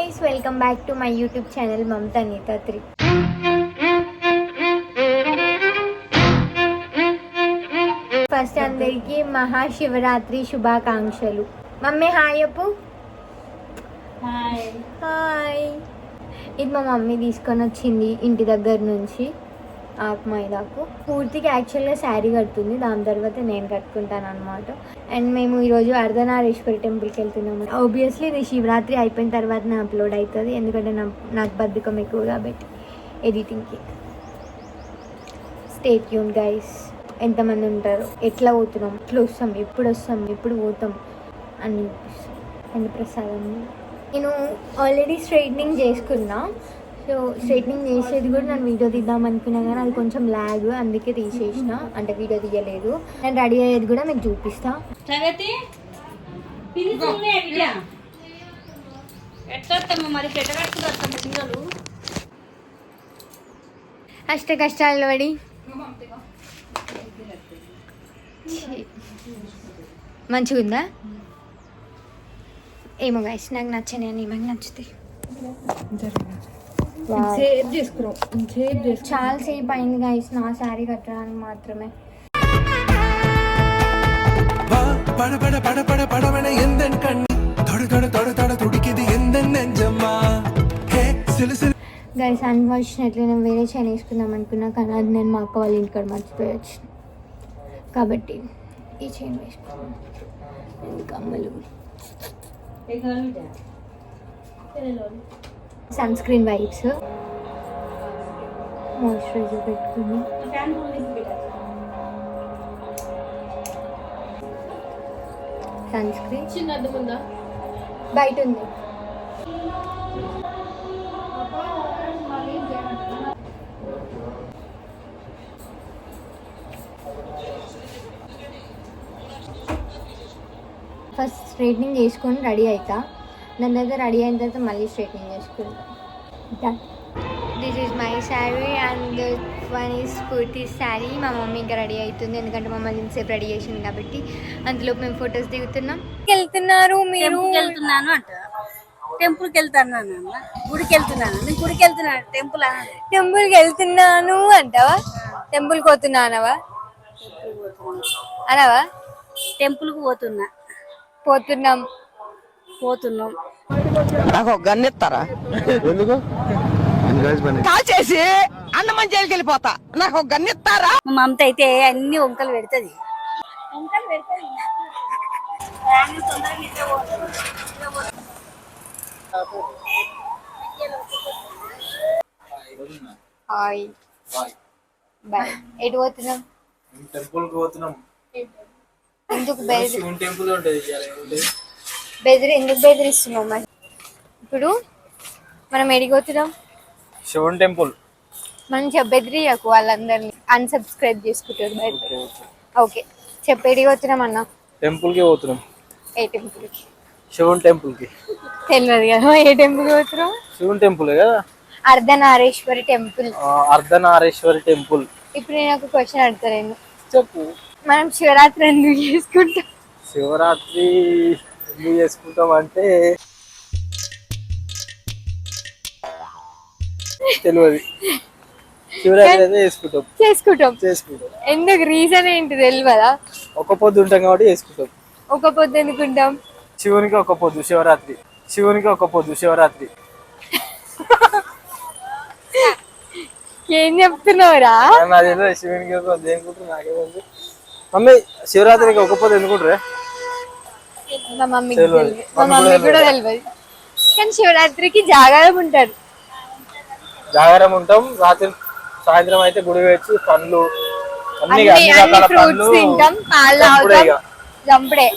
Guys welcome back to my YouTube channel Mamata Neeta three first అందరికి మహాశివరాత్రి శుభాకాంక్షలు. Mummy hi చెప్పు. Hi ఇది మా మమ్మీ తీసుకొని వచ్చింది ఇంటి దగ్గర నుంచి. ఆకు మైదాకు పూర్తిగా యాక్చువల్గా శారీ కడుతుంది. దాని తర్వాత నేను కట్టుకుంటాను అనమాట అండ్ మేము ఈరోజు అర్ధనారేశ్వరి టెంపుల్కి వెళ్తున్నాము. ఆబ్వియస్లీ ఇది శివరాత్రి అయిపోయిన తర్వాత అప్లోడ్ అవుతుంది. ఎందుకంటే నా నాకు బద్ధకం ఎక్కువ కాబట్టి ఎడిటింగ్కి స్టేట్ యూన్ గైస్ ఎంతమంది ఉంటారు? ఎట్లా పోతున్నాం? ఎట్లా వస్తాం? ఎప్పుడు వస్తాం? ఎప్పుడు పోతాం? అని అండ్ ప్రసాదం. నేను ఆల్రెడీ స్ట్రైట్నింగ్ చేసుకున్నా. సో స్ట్రైట్నింగ్ చేసేది కూడా నేను వీడియో తీద్దాం అనుకున్నా కానీ అది కొంచెం ల్యాగ్ అందుకే తీసేసిన. అంటే వీడియో తీయలేదు. నేను రెడీ అయ్యేది కూడా మీకు చూపిస్తా. ప్రగతి అష్ట కష్టాలు పడి. మంచిగా ఉందా ఏమో గైస్ నాకు నచ్చని అని మాకు నచ్చుతాయి చాలా సేపు అయింది గాయస్ నా శారీ కట్టడానికి మాత్రమే. గైస్ అన్ఫార్చునేట్లీ నేను వేరే చైన్ వేసుకుందాం అనుకున్నా కానీ అది నేను మా అక్క వాళ్ళ ఇంటికాడ మర్చిపోయచ్చు కాబట్టి ఈ చైన్ వేసుకున్నాను ఇంకా అమ్మలు సన్ స్క్రీన్ వైప్స్ మాయిశ్చరైజర్ పెట్టుకుని. సన్ స్క్రీన్ చిన్న అద్దం ఉందా బయట ఉంది ఫస్ట్ స్ట్రైట్నింగ్ చేసుకొని రెడీ అవుతా దాని తర్వాత రెడీ అయిన తర్వాత మళ్ళీ స్ట్రైట్నింగ్ చేసుకుంటా this is my sari and one is kurti sari మా మమ్మీ ఇంకా రెడీ అవుతుంది ఎందుకంటే మమ్మల్ని ఇంతసేపు రెడీ చేసింది కాబట్టి అందులో మేము ఫొటోస్ దిగుతున్నాం. వెళ్తున్నారు మీరు. వెళ్తున్నాను అంట. టెంపుల్కి వెళ్తాను అన్న. గుడికి వెళ్తున్నాను. నేను గుడికి వెళ్తున్నాను. టెంపుల్ టెంపుల్కి వెళ్తున్నాను అంటావా? టెంపుల్కి పోతున్నానవా? అనవా? టెంపుల్కి పోతున్నా. పోతున్నాం. పోతున్నాం. నాకు ఒక గన్ ఇస్తారా? ఎందుకు? ఎన్ని గైస్ పని. కాల్ చేసి అన్నమని జైలుకి వెళ్ళిపోతా. నాకు ఒక గన్ ఇస్తారా? మా మమత అయితే అన్ని వంకలు పెడుతుంది. వంకలు పెడుతుంది. హాయ్. బాయ్. ఎటు పోతున్నాం టెంపుల్కి పోతున్నాం. ఎందుకు టెంపుల్ ఉంటుంది? బెదిరి ఎందుకు బెదిరిస్తున్నాం మరి? ఇప్పుడు మనం ఎడిగోతున్నాం శివుని టెంపుల్. మంచిగా బెదిరియకు వాళ్ళందరినీ. అన్సబ్స్క్రైబ్ చేసుకుంటారు ఓకే చెప్పు ఎడిగోతున్నాం అన్న? టెంపుల్కి పోతున్నాం. ఏ టెంపుల్కి? శివుని టెంపుల్కి తెలియదు కదా ఏ టెంపుల్కి పోతున్నాం? శివుని టెంపుల్ కదా? అర్ధనారేశ్వరి టెంపుల్. అర్ధనారేశ్వరి టెంపుల్. ఇప్పుడు నేను ఒక క్వశ్చన్ అడుగుతాను చెప్పు. మనం శివరాత్రి ఎందుకు చేసుకుంటాం? శివరాత్రి ఎందుకు చేసుకుంటాం అంటే తెలియదు శివరాత్రి చేసుకుంటాం. చేసుకుంటాం. చేసుకుంటాం. ఎందుకు? రీజన్ ఏంటి తెలియదా ఒక పొద్దు ఉంటాం కాబట్టి చేసుకుంటాం. ఒక పొద్దు ఎందుకుంటాం శివునికి ఒక పొద్దు శివరాత్రి. శివునికి ఒక పొద్దు శివరాత్రి. ఏం చెప్తున్నావురా? శివునికి ఒక పొద్దు అనుకుంటారు నాకేముంది మమ్మీ శివరాత్రికి ఒక పొద్దు ఎందుకుంటారే మా మమ్మీకి తెలియదు. మా మమ్మీకి కూడా తెలియదు. కానీ శివరాత్రికి జాగారం ఉంటారు. జాగారం ఉంటాం. రాత్రి సాయంత్రం అయితే గుడి వచ్చి పండ్లు అన్ని ఫ్రూట్స్ తింటాం. పాలు తాగుతాం. చంపుడే.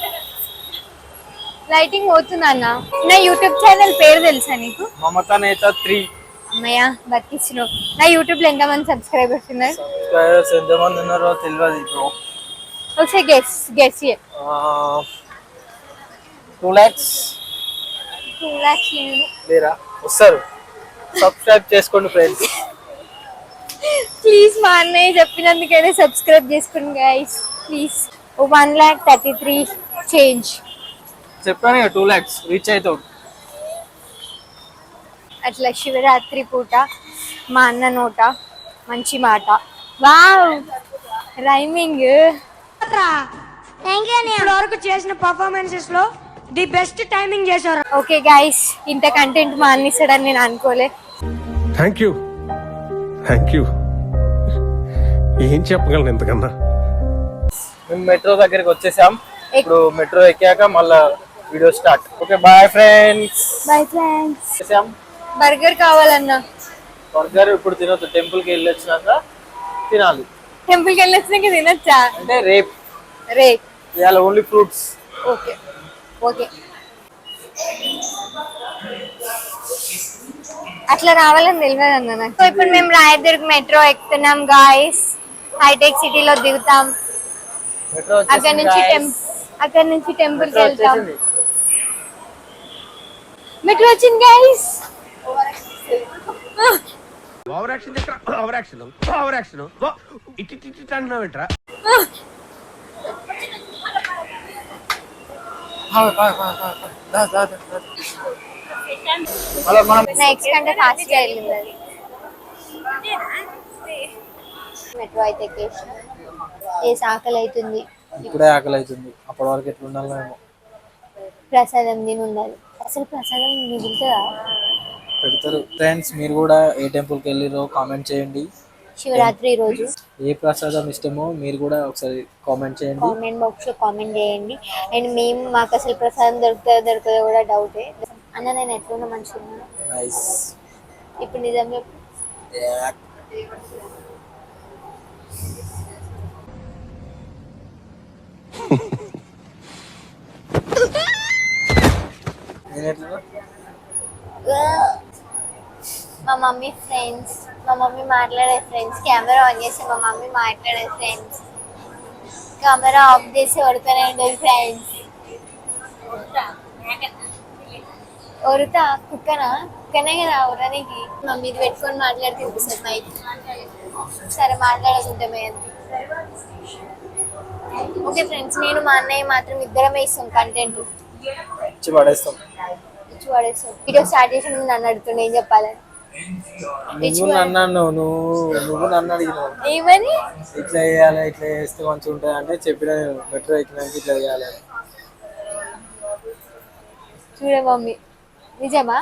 లైటింగ్ పోతుందా అన్న? నా యూట్యూబ్ ఛానల్ పేరు తెలుసా నీకు? మమతా నేత త్రీ. అమ్మయ్య బతికిచ్చినావు. నా యూట్యూబ్లో ఎంతమంది సబ్స్క్రైబర్స్ ఉన్నారు? సబ్స్క్రైబర్స్ ఎంతమంది ఉన్నారో తెలియదు ఇప్పుడు. ఒకసారి guess guess two lakhs two lakhs లేదు లేరా? వస్తారు. సబ్స్క్రైబ్ చేసుకోండి ఫ్రెండ్స్ ప్లీజ్ మా అన్నయ్య చెప్పినందుకైనా సబ్స్క్రైబ్ చేసుకోండి guys please one lakh thirty three change. చెప్పాను టూ ల్యాక్స్ రీచ్ అవుతాం. అట్లా శివరాత్రి పూట మా అన్న నోట మంచి మాట. వావ్ రైమింగ్ వరకు చేసిన పర్ఫార్మెన్సెస్లో ది బెస్ట్ టైమింగ్ చేశారు. ఓకే గైస్ ఇంత కంటెంట్ మా అన్న ఇస్తాడని నేను అనుకోలే. థ్యాంక్ యూ థ్యాంక్ యూ ఏం చెప్పగలను ఎంతకన్నా మేము మెట్రో దగ్గరికి వచ్చేసాం. ఇప్పుడు మెట్రో ఎక్కాక మళ్ళా video start okay boy friends bye friends burger కావాలన్నా. బర్గర్ ఇప్పుడు తినొద్దు. టెంపుల్కి వెళ్ళి వచ్చినాక తినాలి టెంపుల్కి వెళ్ళొచ్చినాక తినొచ్చా? అంటే రేపు రే ఇవాళ ఓన్లీ ఫ్రూట్స్ ఓకే ఓకే. అట్లా రావాలని తెలియదు అన్న సో ఇప్పుడు మేము రాయదుర్గ్ మెట్రో ఎక్కుతున్నాం గాయస్ హైటెక్ సిటీలో దిగుతాం. అక్కడ నుంచి అక్కడ నుంచి టెంపుల్కి వెళ్తాం. మెట్రో వచ్చింది guys over action over action over action ఇటు ఇటు ఇటు అంటున్నావు ఏంట్రా మళ్ళీ మనం నెక్స్ట్ కంటే ఫాస్ట్గా వెళ్ళింది. అది మెట్రో అయితే ఏ ఆకలి అవుతుంది? ఇప్పుడే ఆకలి అవుతుంది. అప్పటి వరకు ఎట్లా ఉండాలో ప్రసాదం తిని ఉండాలి అసలు ప్రసాదం మిగులుతుందా పెడతారు. ఫ్రెండ్స్ మీరు కూడా ఏ టెంపుల్కి వెళ్ళిరో కామెంట్ చేయండి. శివరాత్రి రోజు. ఏ ప్రసాదం ఇష్టమో మీరు కూడా ఒకసారి కామెంట్ చేయండి. కామెంట్ బాక్స్లో కామెంట్ చేయండి. అండ్ మేము మాకు అసలు ప్రసాదం దొరుకుతుందో దొరుకుతుందో కూడా డౌటే అన్న నేను ఎట్లున్నా మంచిగా నైస్ ఇప్పుడు నిజం చెప్పు. నేను ఎట్లా మా మమ్మీ ఫ్రెండ్స్ మా మమ్మీ మాట్లాడే ఫ్రెండ్స్ కెమెరా ఆన్ చేసి మా మమ్మీ మాట్లాడే ఫ్రెండ్స్ కెమెరా ఆఫ్ చేసి వరకనే ఉండేది ఫ్రెండ్స్ ఒరుతా కుక్కనా? కుక్కనే కదా ఉరనికి మమ్మీ ఇది పెట్టుకొని మాట్లాడితే చూపిస్తుంది మైక్ సరే మాట్లాడుకుంటామే అంతే. ఓకే ఫ్రెండ్స్ నేను మా అన్నయ్య మాత్రం ఇద్దరమే ఇస్తాం కంటెంట్ ఇచ్చి పడేస్తాం. ఇచ్చి పడేస్తాం. వీడియో స్టార్ట్ చేసి నన్ను అడుగుతుండే ఏం చెప్పాలి నువ్వు నన్ను అన్నావు నువ్వు నువ్వు నన్ను అడిగినావు. ఏమని? ఇట్లా చేయాలి ఇట్లా చేస్తే మంచిగా ఉంటుంది అంటే చెప్పిన మెట్రో ఎక్కినాక ఇట్లా చేయాలి. చూడే మమ్మీ నిజమా?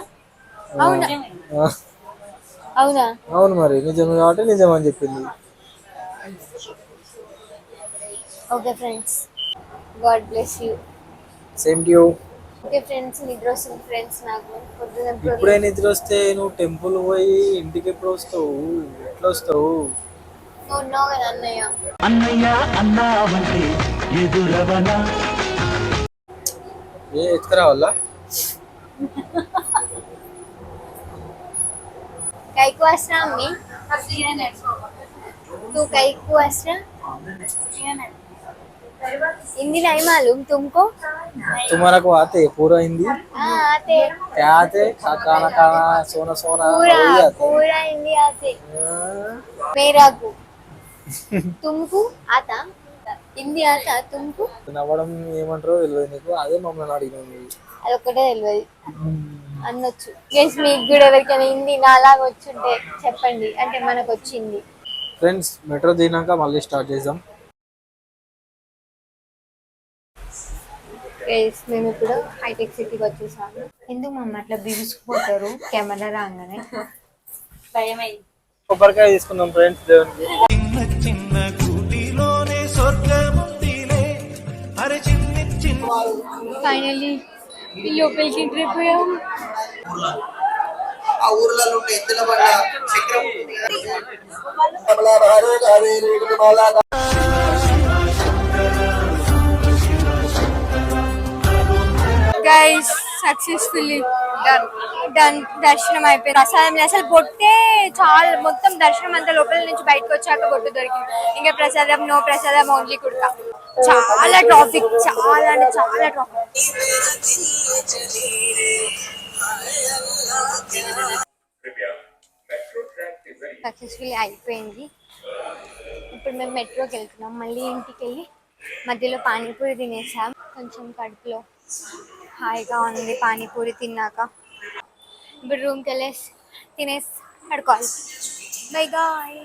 అవునా? అవును? మరి నిజం కాబట్టి నిజం అని చెప్పింది. Okay friends god bless you same to you friends వస్తుంది ఫ్రెండ్స్ నాకు. ఇప్పుడే నిద్ర వస్తే నువ్వు టెంపుల్ పోయి ఇంటికి ఎప్పుడు వస్తావు? ఎట్లా వస్తావు? నువ్వు అన్నయ్య. అన్నయ్య కైకు వస్త్రా అమ్మి? టూ కైకు हिंदी नहीं मालूम तुमको तुम्हारा को आते पूरा हिंदी हाँ आते क्या आते खा खाना खाना सोना सोना पूरा वही आते पूरा हिंदी आते हाँ, मेरा को तुमको आता हिंदी आता तुमको నవ్వడం ఏమంటారో తెలియదు నీకు అదే మమ్మల్ని అడిగినావు అదొక్కటే తెలియదు అనొచ్చు గెస్ మీకు కూడా ఎవరికైనా హిందీ నాలాగా వచ్చుంటే చెప్పండి అంటే మనకు వచ్చింది ఫ్రెండ్స్ మెట్రో దిగినాక మళ్ళీ స్టార్ట్ చేద్దాం గైస్ మేము ఇప్పుడు హైటెక్ సిటీకి వచ్చేసాము. ఎందుకు మమ్మ అట్లా బిగుసుకుపోతారు? కెమెరా రాగానే. భయమైంది. కొబ్బరికాయ తీసుకుందాం ఫ్రెండ్స్ దేవునికి. ఫైనల్లీ లోపలికి ఎంటర్ అయిపోయాం. ఆ ఊర్లలో ఉండే ఎద్దుల బండ చక్రం గైస్ సక్సెస్ఫుల్లీ డన్ దర్శనం అయిపోయింది. ప్రసాదం అసలు బొట్టే చాలా మొత్తం దర్శనం అంతా లోపల నుంచి బయటకు వచ్చాక బొట్టు దొరికింది. ఇంకా ప్రసాదం నో ప్రసాదం ఓన్లీ కుడక చాలా ట్రాఫిక్ చాలా అంటే చాలా ట్రాఫిక్ సక్సెస్ఫుల్లీ అయిపోయింది. ఇప్పుడు మేము మెట్రోకి వెళ్తున్నాం. మళ్ళీ ఇంటికి వెళ్ళి మధ్యలో పానీపూరి తినేసాం. కొంచెం కడుపులో హాయిగా ఉంది పానీపూరి తిన్నాక ఇప్పుడు రూమ్కి వెళ్ళేసి తినేసి పడుకోవాలి బై గాయ్